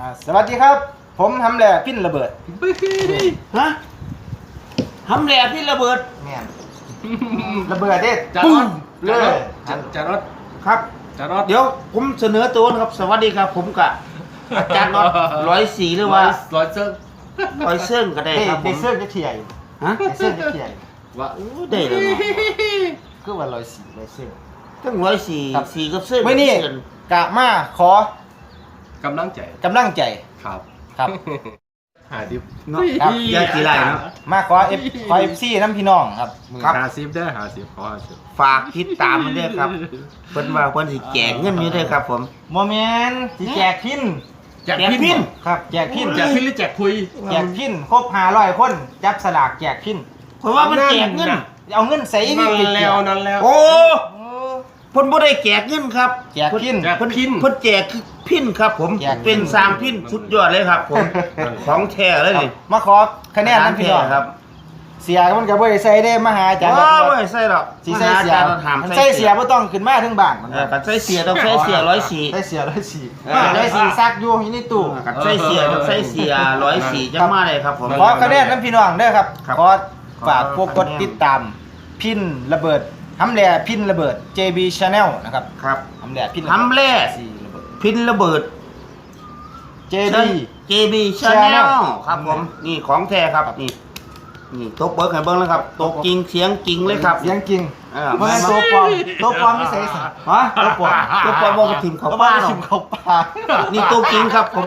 อ่าสวัสดีครับ ผมทำแหล่พินระเบิดฮะทำแหลกที่ระเบิด แม่นระเบิดเด้จารปุ้อมดเลจารอดยจารจารอดครับ จารอดเดี๋ยวผมเสนอตัวนะครับ สวัสดีครับ ผมกะอาจารย์น็อตร้อยสี่หรือว่าร้อยเซิร์ฟร้อยเสื่องก็ได้เด้ครับผได้มเสื้อจะเทียอยู่ฮะได้เสื้อจะเทียอยู่ว่าโอ้ได้แล้วเนาะคือว่าร้อยสี่ร้อยเสื้อทั้งร้อยสี่ครับ สี่กับเสื่องไม่นี่เสื่องกะมาขอ กำลังใจกำลังใจครับครับหาดิบเนาะครับยากี่ไรเนาะ มาขอเอฟขอเอฟซีน้ำพี่น้องครับครับ หาซิปได้อหาซิปขอหาซิปฝากติดตามมันด้วยครับ เพิ่นว่าเพิ่นสิแจกเงินอยู่ด้วยครับ ผมโมเมนต์ที่แจกพินแจกแจกพิพินนครับแจกพินแจกพินหรือแจกคุย แจกพินครบห้าร้อยคนจับสลากแจกพินเพราะว่ามันแจกเงิน เอาเงินใส่นั่พี่นแล้วนั่นแล้ว โอ้โอ้ เพิ่นบ่ได้แจกเงินครับแจกพินแจกเพิ่นพินเพิ่นแจกคือพินครับ ผมแจกพินเป็นสร้างพินสุดยอดเลยครับผมของแท้เลยนี่มาขอคะแนนน้ำพี่น้องครับเสียมันก็บ่ได้ใส่ได้มาหาอาจารย์ว้าวไม่ใส่หรอกสิใส่เสียมาหาอาจารย์ถามมันใส่เสียบ่ต้องขึ้นมาถึงบ้านมันเออกันใส่เสียต้องใส่เสียร้อยสี่ ใส่เสียร้อยสี่เออ ร้อยสี่ซักอยู่อยู่ในตู้ กันใส่เสียต้องใส่เสียร้อยสี่จังมาเลยครับผม ขอคะแนนน้ำพี่น้องเด้อครับ ครับขอฝากขอพวกกดคะแนนติดตาม พินระเบิด ทำแหล่พินระเบิด JB Channel นะครับครับทำแหล่พินทำแหล่สี่ระเบิด พินระเบิด JB JB Channel Channel ครับผมนี่ของแท้ครับนี่นี่ตกเบิร์กให้เบิ้งแล้วครับตกจริงเสียงจริงเลยครับเสียงจริงเออเพราะฉะนั้นตัวปลอมตัวปลอมไม่ใส่สิฮะตัวปลอมตัวปลอมบอกว่าทีมเขาแล้วป้ามาเนาะ ชิมเขาปลา นี่ตัวจริงครับผม